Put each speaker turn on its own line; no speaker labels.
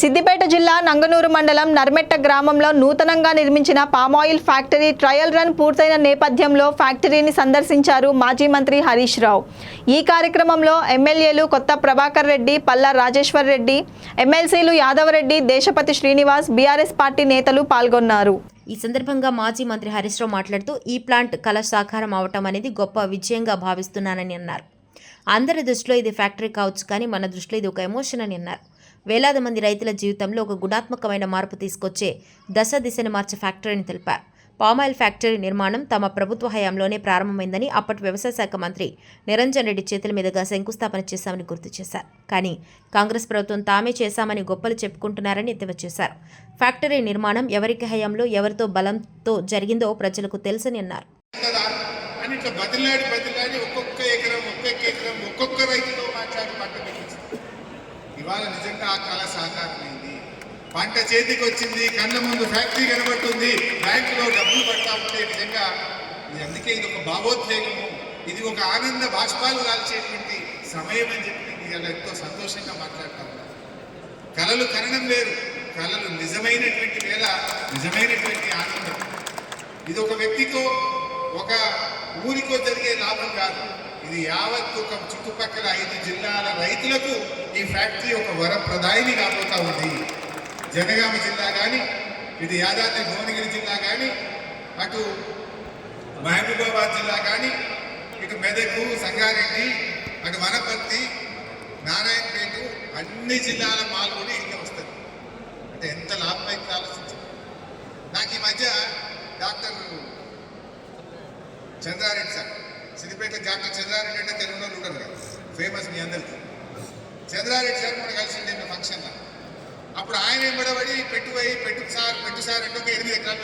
సిద్దిపేట జిల్లా నంగనూరు మండలం నర్మెట్ట గ్రామంలో నూతనంగా నిర్మించిన పామాయిల్ ఫ్యాక్టరీ ట్రయల్ రన్ పూర్తయిన నేపథ్యంలో ఫ్యాక్టరీని సందర్శించారు మాజీ మంత్రి హరీష్ రావు. ఈ కార్యక్రమంలో ఎమ్మెల్యేలు కొత్త ప్రభాకర్ రెడ్డి పల్లా రాజేశ్వర్ రెడ్డి ఎమ్మెల్సీలు యాదవరెడ్డి దేశపతి శ్రీనివాస్ బీఆర్ఎస్ పార్టీ నేతలు పాల్గొన్నారు.
ఈ సందర్భంగా మాజీ మంత్రి హరీష్ రావు మాట్లాడుతూ ఈ ప్లాంట్ కళ సాకారం అవటం అనేది గొప్ప విజయంగా భావిస్తున్నానని అన్నారు. అందరి దృష్టిలో ఇది ఫ్యాక్టరీ కావచ్చు కానీ మన దృష్టిలో ఇది ఒక ఎమోషన్ అని అన్నారు. వేలాది మంది రైతుల జీవితంలో ఒక గుణాత్మకమైన మార్పు తీసుకొచ్చే దశ దిశను మార్చే ఫ్యాక్టరీని తెలిపారు. పామాయిల్ ఫ్యాక్టరీ నిర్మాణం తమ ప్రభుత్వ హయాంలోనే ప్రారంభమైందని అప్పటి వ్యవసాయ శాఖ మంత్రి నిరంజన్ రెడ్డి చేతుల మీదుగా శంకుస్థాపన చేశామని గుర్తు చేశారు. కానీ కాంగ్రెస్ ప్రభుత్వం తామే చేశామని గొప్పలు చెప్పుకుంటున్నారని ఎత్తివ చేశారు. ఫ్యాక్టరీ నిర్మాణం ఎవరికి హయాంలో ఎవరితో బలంతో జరిగిందో ప్రజలకు తెలుసని అన్నారు.
ఇవాళ నిజంగా ఆ కళ సాకారమైంది. పంట చేతికి వచ్చింది కళ్ళ ముందు ఫ్యాక్టరీ కనబడుతుంది బ్యాంకులో డబ్బులు పడతా ఉంటే నిజంగా ఇది అందుకే ఇది ఒక భావోద్వేగము. ఇది ఒక ఆనంద బాష్పాలు కాల్చేటువంటి సమయం అని చెప్పి నేను ఇవాళ ఎంతో సంతోషంగా మాట్లాడుతా కళలు కనడం వేరు. కళలు నిజమైనటువంటి వేళ నిజమైనటువంటి ఆనందం. ఇది ఒక వ్యక్తితో ఒక ఊరికో జరిగే లాభం కాదు. ఇది యావత్తు ఒక చుట్టుపక్కల ఐదు జిల్లాల రైతులకు ఈ ఫ్యాక్టరీ ఒక వరప్రదాయిని కాబోతా ఉంది. జనగామ జిల్లా కానీ ఇది యాదాద్రి భువనగిరి జిల్లా కానీ అటు మహబూబాబాద్ జిల్లా కానీ ఇటు మెదకు సంగారెడ్డి అటు వనపర్తి నారాయణపేట అన్ని జిల్లాల మాల్ కూడా ఇక్కడికి వస్తుంది. అంటే ఎంత లాభం ఆలోచించాలి నాకు ఈ మధ్య doctor Chandra Reddy sir. Siddipet doctor Chandra Reddy అంటే తెలుగులో ఉండరు కదా. ఫేమస్ మీ అందరికీ. చంద్రారెడ్డి సార్ కూడా కలిసి నేను ఫంక్షన్లో అప్పుడు ఆయన ఎంబడబడి పెట్టుపోయి పెట్టు సార్ పెట్టు సార్ అంటే ఒక ఎనిమిది ఎకరాలు